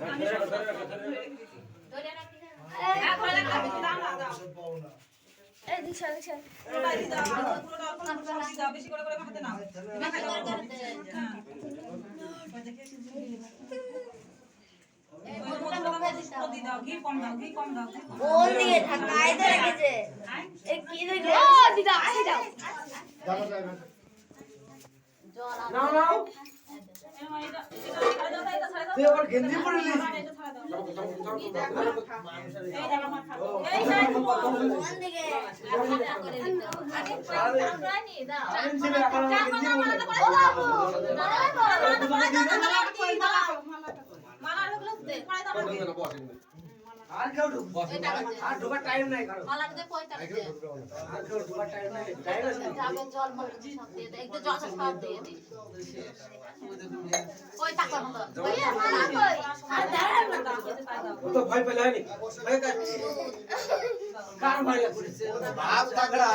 নাও দাও দাও। দাও বোন দিয়ে ঢাকায় তো রেখেছে এই কি দেখে ও দিদা আসে যাও নাও নাও দাও এটা ছাড়া দাও। তুই আবার গেঞ্জি পরে নিস আর কেউ ঢুকবো আর ঢোকার টাইম নাই কারও। মালা দিয়ে পয়তালে আর কেউ ঢোকার টাইম নাই। টাইম আছে। জল সব দিয়ে দে। একটু জল সব দিয়ে দে। তো ভয় পেলে হয়নি? ভয় কার কার ভয় লাগছে বাপ তাগড়া।